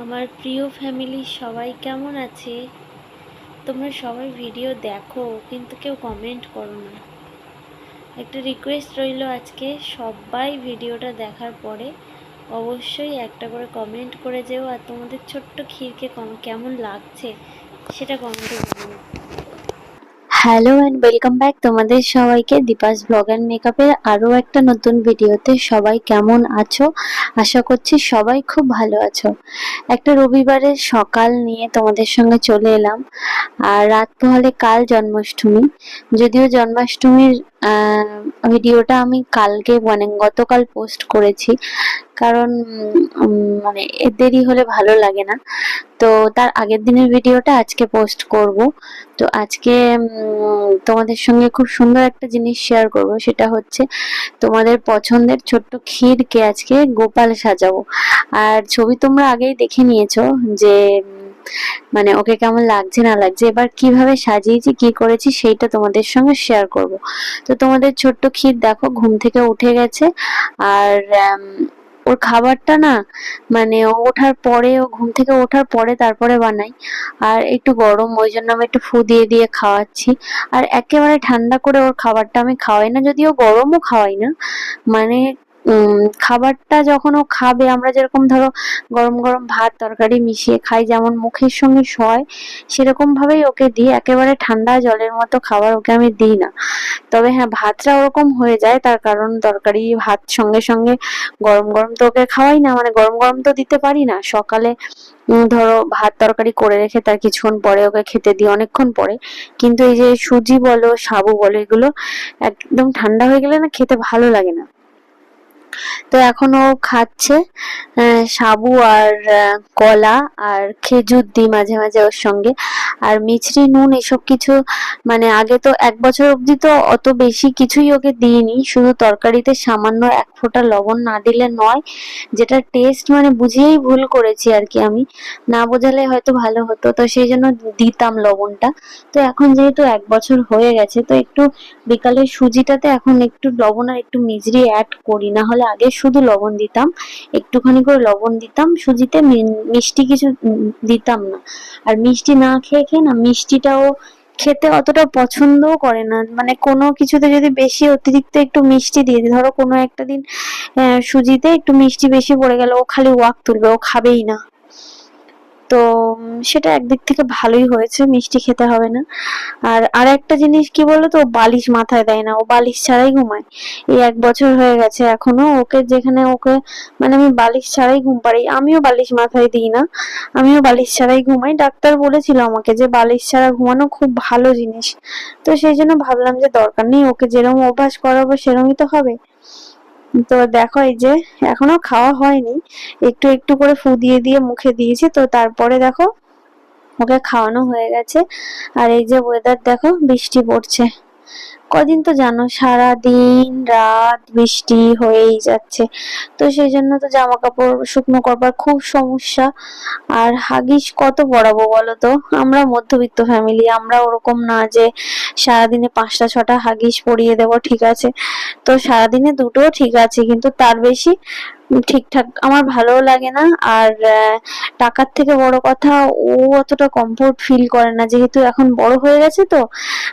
আমার প্রিয় ফ্যামিলি সবাই কেমন আছে? তোমরা সবাই ভিডিও দেখো, কিন্তু কেউ কমেন্ট করো না। একটা রিকোয়েস্ট রইল আজকে, সবাই ভিডিওটা দেখার পরে অবশ্যই একটা করে কমেন্ট করে যেও, আর তোমাদের ছোট্ট ক্ষীরকে কম- কেমন লাগছে সেটা কমেন্টে হ্যালো অ্যান্ড ওয়েলকাম ব্যাক তোমাদের সবাইকে দীপাস ব্লগ অ্যান্ড মেকআপের আরও একটা নতুন ভিডিওতে সবাই কেমন আছো? আশা করছি সবাই খুব ভালো আছো। একটা রবিবারের সকাল নিয়ে তোমাদের সঙ্গে চলে এলাম। আর রাত পোহালে কাল জন্মাষ্টমী। যদিও জন্মাষ্টমীর ভিডিওটা আমি কালকে মানে গতকাল পোস্ট করেছি। কারণ মানে দেরি হলে ভালো লাগে না। তো তার আগের দিনের ভিডিওটা আজকে পোস্ট করব। তো আজকে তোমাদের সঙ্গে খুব সুন্দর একটা জিনিস শেয়ার করব। সেটা হচ্ছে, তোমাদের পছন্দের ছোট্ট ক্ষীরকে আজকে গোপাল সাজাবো। আর ছবি তোমরা আগেই দেখে নিয়েছো যে মানে ওকে কেমন লাগছে, না লাগছে, এবার কীভাবে সাজিয়েছি, কি করেছি সেইটা তোমাদের সঙ্গে শেয়ার করব। তো তোমাদের ছোট্ট ক্ষীর দেখো, ঘুম থেকে উঠে গেছে, আর ওর খাবারটা না মানে ও ওঠার পরে, ও ঘুম থেকে ওঠার পরে তারপরে বানাই। আর একটু গরম, ওই জন্য আমি একটু ফু দিয়ে দিয়ে খাওয়াচ্ছি। আর একেবারে ঠান্ডা করে ওর খাবারটা আমি খাওয়াই না, যদিও গরমও খাওয়াই না। মানে খাবারটা যখন ও খাবে, আমরা যেরকম ধরো গরম গরম ভাত তরকারি মিশিয়ে খাই, যেমন মুখের সঙ্গে সয়, সেরকম ভাবেই ওকে দিই। একেবারে ঠান্ডা জলের মতো খাবার ওকে আমি দিই না। তবে হ্যাঁ ভাতটা ওরকম হয়ে যায়, তার কারণ তরকারি, ভাত সঙ্গে সঙ্গে গরম গরম তো ওকে খাওয়াই না মানে গরম গরম তো দিতে পারি না। সকালে ধরো ভাত তরকারি করে রেখে তার কিছুক্ষণ পরে ওকে খেতে দিই, অনেকক্ষণ পরে। কিন্তু এই যে সুজি বলো, সাবু বলো, এগুলো একদম ঠান্ডা হয়ে গেলে না খেতে ভালো লাগে না। তো এখন ও খাচ্ছে সাবু আর কলা আর খেজুর দিই মাঝে মাঝে ওর সঙ্গে। আর মিছরি, নুন এসব কিছু মানে আগে তো এক বছর অবধি তো অত বেশি কিছুই ওকে দিইনি। শুধু তরকারিতে সামান্য এক ফোঁটা লবণ না দিলে নয়, যেটা টেস্ট মানে বুঝিয়েই ভুল করেছি আর কি আমি। না বোঝালে হয়তো ভালো হতো, তো সেই জন্য দিতাম লবণটা। তো এখন যেহেতু এক বছর হয়ে গেছে, তো একটু বিকালের সুজিটাতে এখন একটু লবণ আর একটু মিজরি অ্যাড করি, না হলে আগে শুধু লবণ দিতাম, একটুখানি করে লবণ দিতাম, সুজিতে মিষ্টি কিছু দিতাম না। আর মিষ্টি না খেয়ে খেয়ে না, মিষ্টিটাও খেতে অতটা পছন্দও করে না। মানে কোনো কিছুতে যদি বেশি অতিরিক্ত একটু মিষ্টি দিয়ে দিই, ধরো কোনো একটা দিন সুজিতে একটু মিষ্টি বেশি পড়ে গেল ও খালি ওয়াক তুলবে, ও খাবেই না। তো সেটা একদিক থেকে ভালোই হয়েছে, মিষ্টি খেতে হবে না। আর আর একটা জিনিস কি বলতো, ও বালিশ মাথায় দেয় না, ও বালিশ ছাড়াই ঘুমায়। এই এক বছর হয়ে গেছে এখনও, ওকে যেখানে ওকে মানে আমি বালিশ ছাড়াই ঘুম পাড়ি, আমিও বালিশ মাথায় দিই না, আমিও বালিশ ছাড়াই ঘুমাই। ডাক্তার বলেছিল আমাকে যে বালিশ ছাড়া ঘুমানো খুব ভালো জিনিস। তো সেই জন্য ভাবলাম যে দরকার নেই, ওকে যেরকম অভ্যাস করাবো সেরকমই তো হবে। তো দেখো এই যে, এখনও খাওয়া হয়নি। একটু একটু করে ফু দিয়ে দিয়ে মুখে দিয়েছি। তো তারপরে দেখো, ওকে খাওয়ানো হয়ে গেছে। আর এই যে ওয়েদার দেখো, বৃষ্টি পড়ছে। কদিন তো জানো সারা দিন রাত বৃষ্টি হয়েই যাচ্ছে। তো সেই জন্য তো জামা কাপড় শুকনো করবার খুব সমস্যা। আর হাগিস কত পরাবো বলো তো? আমরা মধ্যবিত্ত ফ্যামিলি আমরা ওরকম না যে সারাদিনে পাঁচটা, ছটা হাগিস পরিয়ে দেবো, ঠিক আছে? তো সারাদিনে দুটো ঠিক আছে, কিন্তু তার বেশি ঠিকঠাক, আমার ভালোও লাগে না। আর টাকার থেকে বড় কথা, ও অতটা কমফোর্ট ফিল করে না। যেহেতু এখন বড় হয়ে গেছে তো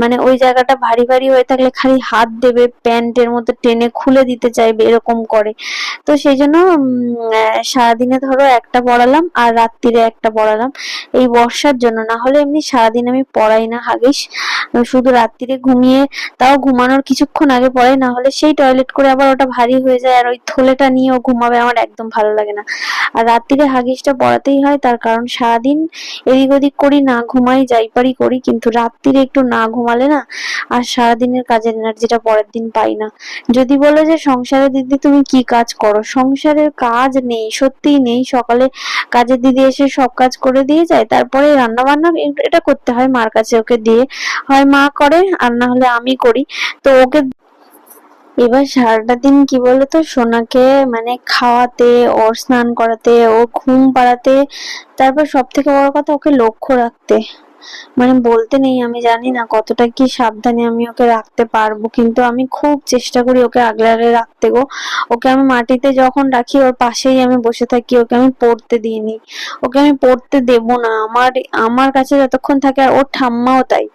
মানে ওই জায়গাটা ভারী ভারী হয়ে থাকলে খালি হাত দেবে প্যান্টের মধ্যে টেনে খুলে দিতে চাইবে, এরকম করে। তো সেই জন্য সারাদিনে ধরো একটা পড়ালাম, আর রাত্রিরে একটা পড়ালাম। এই বর্ষার জন্য, না হলে এমনি সারাদিন আমি পড়াই না, হাগিস। শুধু রাত্রিরে ঘুমিয়ে, তাও ঘুমানোর কিছুক্ষণ আগে পড়াই, না হলে সেই টয়লেট করে আবার ওটা ভারী হয়ে যায়, আর ওই থলেটা নিয়ে ও ঘুমাবে আমার একদম ভালো লাগে না। আর রাত্রিরে হাগিসটা পড়াতেই হয়, তার কারণ সারাদিন এদিক ওদিক করি, না ঘুমাই, যাই পারি করি, কিন্তু রাত্রিরে একটু না ঘুমালে না আর সারাদিনের কাজের এনার্জিটা পরের দিন পাই না। যদি বলো যে সংসারে দিদি তুমি কি কাজ করো? সংসারের কাজ নেই, সত্যিই নেই। সকালে কাজের দিদি এসে সব কাজ করে দিয়ে যায়, তারপরে রান্না বান্না এটা করতে হয় মার কাছে ওকে দিয়ে। হয় মা করে আর না হলে আমি করি। তো ওকে এবার সারাটা দিন কি বলতো? সোনাকে মানে খাওয়াতে, ওর স্নান করাতে ওর ঘুম পাড়াতে, তারপর সব থেকে বড় কথা ওকে লক্ষ্য রাখতে। মানে বলতে নেই আমি জানি না কতটা কি সাবধানে আমি ওকে রাখতে পারব, কিন্তু আমি খুব চেষ্টা করি ওকে আগলে আগলে রাখতে গো। ওকে আমি মাটিতে যখন রাখি, ওর পাশেই আমি বসে থাকি, ওকে আমি পড়তে দিইনি। ওকে আমি পড়তে দেব না। আমার আমার কাছে যতক্ষণ থাকে, আর ওর ঠাম্মাও তাই।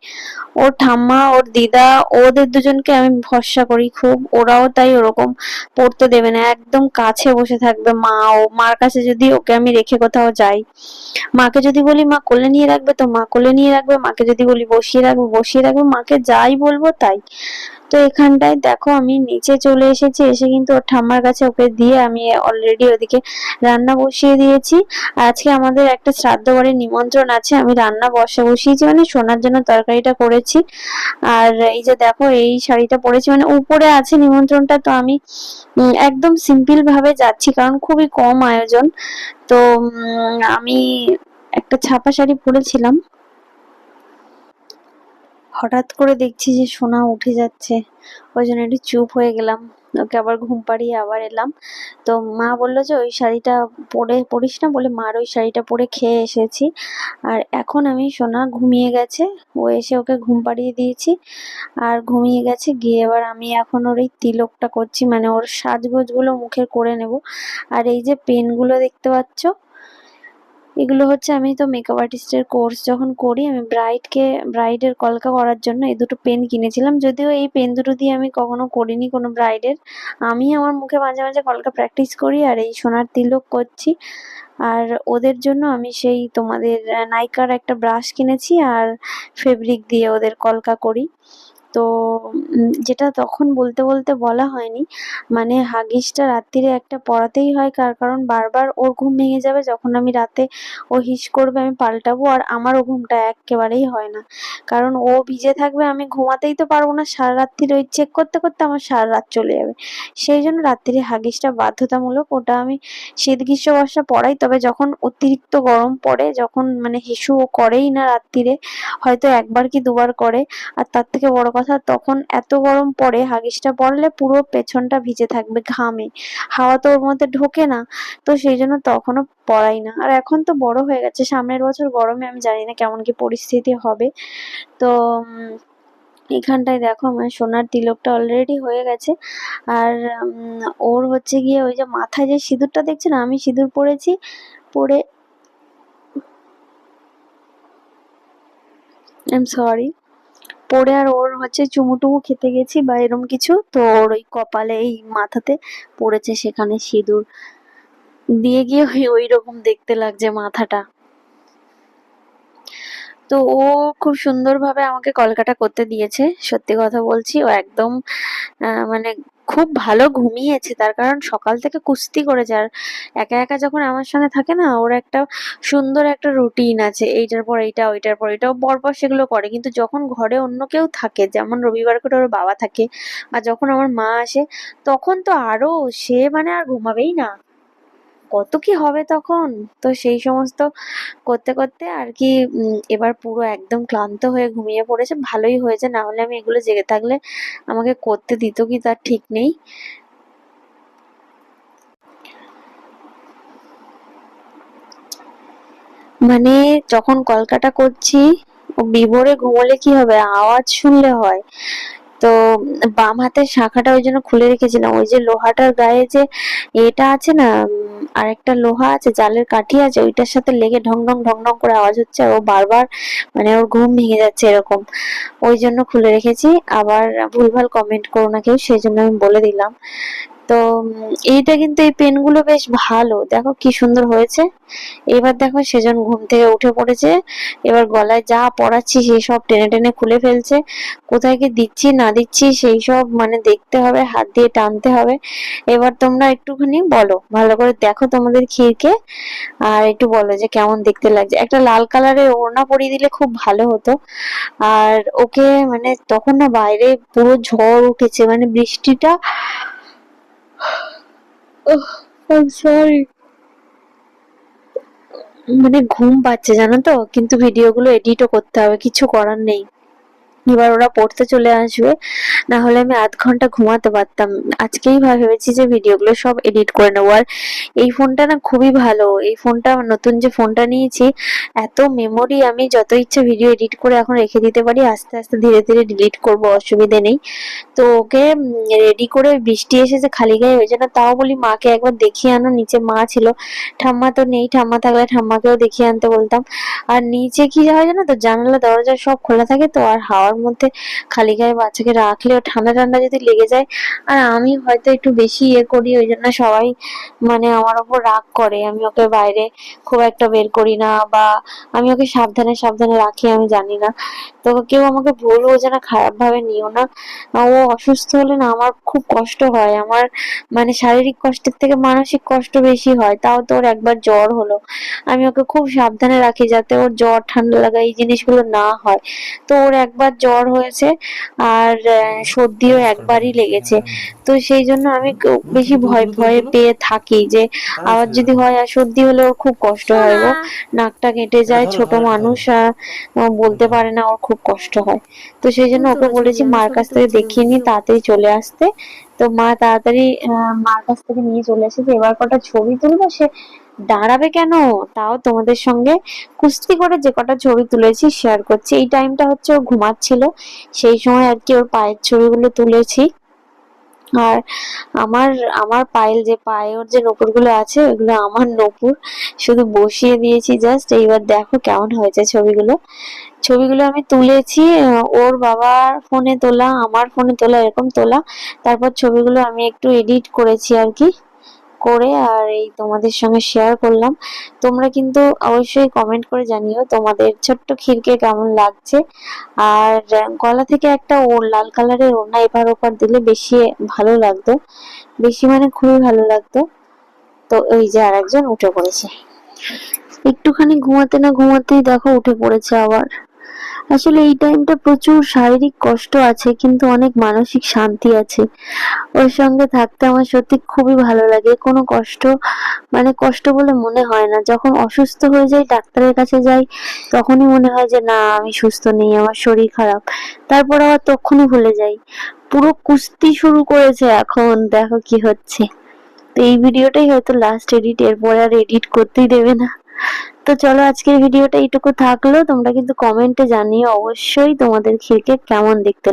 ওর ঠাম্মা, ওর দিদা, ওদের দুজনকে আমি ভরসা করি খুব। ওরাও তাই ওরকম পড়তে দেবে না। একদম কাছে বসে থাকবে মা ও। মার কাছে যদি ওকে আমি রেখে কোথাও যাই, মাকে যদি বলি, মা কোলে নিয়ে রাখবে তো? মা কোলে নিয়ে রাখবে, মাকে যদি বলি বসিয়ে রাখব বসিয়ে রাখব, মাকে যাই বলব তাই। তো এখানটায় দেখো আমি নিচে চলে এসেছি, এসে কিন্তু ওর ঠাম্মার কাছে ওকে দিয়ে আমি অলরেডি ওদিকে রান্না বসিয়ে দিয়েছি। আজকে আমাদের একটা শ্রাদ্ধ বাড়ির নিমন্ত্রণ আছে, আমি রান্না বসে বসিয়েছি মানে সোনার জন্য তরকারিটা করেছি। আর এই যে দেখো, এই শাড়িটা পরেছি মানে উপরে আছে নিমন্ত্রণটা, তো আমি একদম সিম্পল ভাবে যাচ্ছি, কারণ খুবই কম আয়োজন। তো আমি একটা ছাপা শাড়ি পরেছিলাম। হঠাৎ করে দেখছি যে সোনা উঠে যাচ্ছে। ওই জন্য একটু চুপ হয়ে গেলাম। ওকে আবার ঘুম পাড়িয়ে আবার এলাম। তো মা বলল যে, ওই শাড়িটা পরে পরিস না? বলে, মার ওই শাড়িটা পরে খেয়ে এসেছি। আর এখন আমি সোনা ঘুমিয়ে গেছে। ও এসে ওকে ঘুম পাড়িয়ে দিয়েছি। আর ঘুমিয়ে গেছে গিয়ে এবার আমি এখন ওর এই তিলকটা করছি। মানে ওর সাজগোজগুলো মুখে করে নেব। আর এই যে পেনগুলো দেখতে পাচ্ছ এগুলো হচ্ছে আমি তো মেকআপ আর্টিস্টের কোর্স যখন করি, আমি ব্রাইডকে ব্রাইডের কলকা করার জন্য এই দুটো পেন কিনেছিলাম। যদিও এই পেন দুটো দিয়ে আমি কখনো করিনি কোনো ব্রাইডের আমি আমার মুখে মাঝে মাঝে কলকা প্র্যাকটিস করি আর এই সোনার তিলক করছি। আর ওদের জন্য আমি সেই তোমাদের নাইকার একটা ব্রাশ কিনেছি আর ফেব্রিক দিয়ে ওদের কলকা করি। তো যেটা তখন বলতে বলতে বলা হয়নি মানে হাগিসটা রাত্রিরে একটা পরাতেই হয়, কার কারণ বারবার ওর ঘুম ভেঙে যাবে, যখন আমি রাতে ও হিস করবে আমি পাল্টাবো, আর আমারও ঘুমটা একেবারেই হয় না। কারণ ও ভিজে থাকবে, আমি ঘুমাতেই তো পারব না, সারা রাত্রির ওই চেক করতে করতে আমার সারা রাত চলে যাবে। সেই জন্য রাত্রিরে হাগিসটা বাধ্যতামূলক, ওটা আমি শীত গ্রীষ্ম বর্ষা পড়াই, তবে যখন অতিরিক্ত গরম পড়ে, যখন মানে হিসু ও করেই না রাত্রিরে, হয়তো একবার কি দুবার করে, আর তার থেকে বড় কথা তখন এত গরম পড়ে হাগিসটা পরলে পুরো পেছনটা ভিজে থাকবে ঘামে। হাওয়া তো ওর মধ্যে ঢোকে না, তো সেই জন্য তখনও পরাই না। আর এখন তো বড় হয়ে গেছে, সামনের বছর গরমে আমি জানি না কেমন কি পরিস্থিতি হবে। তো এখানটায় দেখো আমার সোনার তিলকটা অলরেডি হয়ে গেছে। আর ওর হচ্ছে গিয়ে ওই যে মাথায় যে সিঁদুরটা দেখছে না, আমি সিঁদুর পরেছি, পরে আই এম সরি পরে আর ওর হচ্ছে চুমুটুমু খেতে গেছি বা এরম কিছু। তো ওর ওই কপালে, এই মাথাতে পড়েছে সেখানে সিঁদুর। দিয়ে গিয়ে ওই ওই রকম দেখতে লাগছে মাথাটা। তো ও খুব সুন্দরভাবে আমাকে কলকাটা করতে দিয়েছে। সত্যি কথা বলছি, ও একদম মানে খুব ভালো ঘুমিয়েছে, তার কারণ সকাল থেকে কুস্তি করেছে আর একা একা যখন আমার সঙ্গে থাকে না, ওর একটা সুন্দর একটা রুটিন আছে, এইটার পর এইটা, ওইটার পর এটাও পরপর সেগুলো করে। কিন্তু যখন ঘরে অন্য কেউ থাকে, যেমন রবিবার করে ওর বাবা থাকে বা যখন আমার মা আসে, তখন তো আরও সে মানে আর ঘুমাবেই না। কত কি হবে তখন? তো সেই সমস্ত করতে করতে আর কি এবার পুরো একদম ক্লান্ত হয়ে ঘুমিয়ে পড়েছে। ভালোই হয়েছে, না হলে আমি এগুলো জেগে থাকলে আমাকে করতে দিত কি তার ঠিক নেই। মানে যখন কলকাটা করছি বিভোরে ঘুমোলে কি হবে? আওয়াজ শুনলে হয়। তো বাম হাতের শাখাটা ওই জন্য খুলে রেখেছিলাম। ওই যে লোহাটার গায়ে যে এটা আছে না উম, আরেকটা লোহা আছে জালের কাঠি আছে ওইটার সাথে লেগে ঢং ঢং ঢং ঢং করে আওয়াজ হচ্ছে আর ও বারবার মানে ওর ঘুম ভেঙে যাচ্ছে এরকম। ওই জন্য খুলে রেখেছি আবার ভুলভাল কমেন্ট করো না কেউ সেই জন্য আমি বলে দিলাম। তো এইটা কিন্তু এই পেনগুলো বেশ ভালো। দেখো কি সুন্দর হয়েছে। এবার দেখো সেজন ঘুম থেকে উঠে পড়েছে। এবার গলায় যা পড়াচ্ছি সেই সব টেনে টেনে খুলে ফেলছে। কোথায় কি দিচ্ছি, না দিচ্ছি, সেই সব মানে দেখতে হবে, হাত দিয়ে টানতে হবে। এবার তোমরা একটুখানি বলো, ভালো করে দেখো তোমাদের ক্ষীরকে। আর একটু বলো যে কেমন দেখতে লাগছে। একটা লাল কালারের ওড়না পরিয়ে দিলে খুব ভালো হতো। আর ওকে মানে তখন না বাইরে পুরো ঝড় উঠেছে মানে বৃষ্টিটা সরি মানে ঘুম পাচ্ছে জানো তো? কিন্তু ভিডিওগুলো এডিটও করতে হবে কিছু করার নেই। এবার ওরা পড়তে চলে আসবে না হলে আমি আধ ঘণ্টা ঘুমাতে পারতাম। আজকেই ভেবেছি যে ভিডিওগুলো সব এডিট করে নেব। আর এই ফোনটা না খুবই ভালো। এই ফোনটা, নতুন যে ফোনটা নিয়েছি, এত মেমোরি আমি যত ইচ্ছা ভিডিও এডিট করে এখন রেখে দিতে পারি, আস্তে আস্তে ধীরে ধীরে ডিলিট করব, অসুবিধে নেই। তো ওকে রেডি করে বৃষ্টি এসেছে খালি গায়ে, ওই জন্য তাও বলি মাকে একবার দেখিয়ে আনো, নিচে মা ছিল। ঠাম্মা তো নেই, ঠাম্মা থাকলে ঠাম্মাকেও দেখিয়ে আনতে বলতাম। আর নিচে কি হয় জানো তো, জানালা, দরজা সব খোলা থাকে তো, আর হাওয়ার মধ্যে খালি গায়ে বাচ্চাকে রাখলেও ঠান্ডা ঠান্ডা যদি লেগে যায়, আর আমি হয়তো একটু বেশি ইয়ে করি, ওই জন্য সবাই মানে আমার ওপর রাগ করে। আমি ওকে বাইরে খুব একটা বের করি না বা আমি ওকে সাবধানে সাবধানে রাখি, আমি জানি না। তো কেউ আমাকে ভুল বোঝে না খারাপ ভাবে নিও না। ও অসুস্থ হলে না আমার খুব কষ্ট হয়। আমার মানে শারীরিক কষ্টের থেকে মানসিক কষ্ট বেশি হয়। তাও তো ওর একবার জ্বর হলো। আমি ওকে খুব সাবধানে রাখি যাতে ওর জ্বর ঠান্ডা লাগা এই জিনিসগুলো না হয়। তো ওর একবার জ্বর হয়েছে আর সর্দিও একবারই লেগেছে। তো সেই জন্য আমি বেশি ভয় ভয়ে পেয়ে থাকি যে আবার যদি হয় আর সর্দি হলে ওর খুব কষ্ট হয় গো। নাকটা কেটে যায় ছোট মানুষ বলতে পারে না ওর খুব কষ্ট হয়। তো সেই জন্য ওকে বলেছি মার কাছ থেকে দেখিয়ে নিয়ে তাড়াতাড়ি চলে আসতে। তো মা তাড়াতাড়ি আহ, মার কাছ থেকে নিয়ে চলে এসেছে এবার কটা ছবি তুলবো সে দাঁড়াবে কেন? তাও তোমাদের সঙ্গে কুস্তি করে যে কটা ছবি তুলেছি শেয়ার করছি। এই টাইমটা হচ্ছে ও ঘুমাচ্ছিল। সেই সময় আর কি ওর পায়ের ছবিগুলো তুলেছি। আর আমার আমার পায়েল যে পায়ে ওর যে নপুরগুলো আছে, ওগুলো আমার নপুর। শুধু বসিয়ে দিয়েছি জাস্ট এইবার দেখো কেমন হয়েছে ছবিগুলো। ছবিগুলো আমি তুলেছি ওর বাবার ফোনে তোলা, আমার ফোনে তোলা, এরকম তোলা। তারপর ছবিগুলো আমি একটু এডিট করেছি আর কি। করে আর এই তোমাদের সঙ্গে শেয়ার করলাম। তোমরা কিন্তু অবশ্যই কমেন্ট করে জানিও তোমাদের ছোট্ট ক্ষীরকে কেমন লাগছে। আর গলা থেকে একটা লাল কালারের ওড়না এপার ওপার দিলে বেশি ভালো লাগতো। বেশি মানে খুবই ভালো লাগতো। তো ওই যে আরেকজন উঠে পড়েছে। একটুখানি ঘুমাতে না ঘুমাতেই দেখো উঠে পড়েছে আবার। আসলে এই টাইমটা প্রচুর শারীরিক কষ্ট আছে, কিন্তু অনেক মানসিক শান্তি আছে। ওর সঙ্গে থাকতে আমার সত্যি খুবই ভালো লাগে। কোনো কষ্ট মানে কষ্ট বলে মনে হয় না। যখন অসুস্থ হয়ে যাই, ডাক্তারের কাছে যাই, তখনই মনে হয় যে, না, আমি সুস্থ নেই, আমার শরীর খারাপ। তারপর আবার তখনই ভুলে যাই। পুরো কুস্তি শুরু করেছে এখন, দেখো কি হচ্ছে। তো এই ভিডিওটাই হয়তো লাস্ট এডিট এরপরে আর এডিট করতেই দেবে না। তো চলো আজকের ভিডিওটা এইটুকু থাকল। তোমরা কিন্তু কমেন্টে জানিয়ে অবশ্যই তোমাদের ক্ষীরকে কেমন দেখতে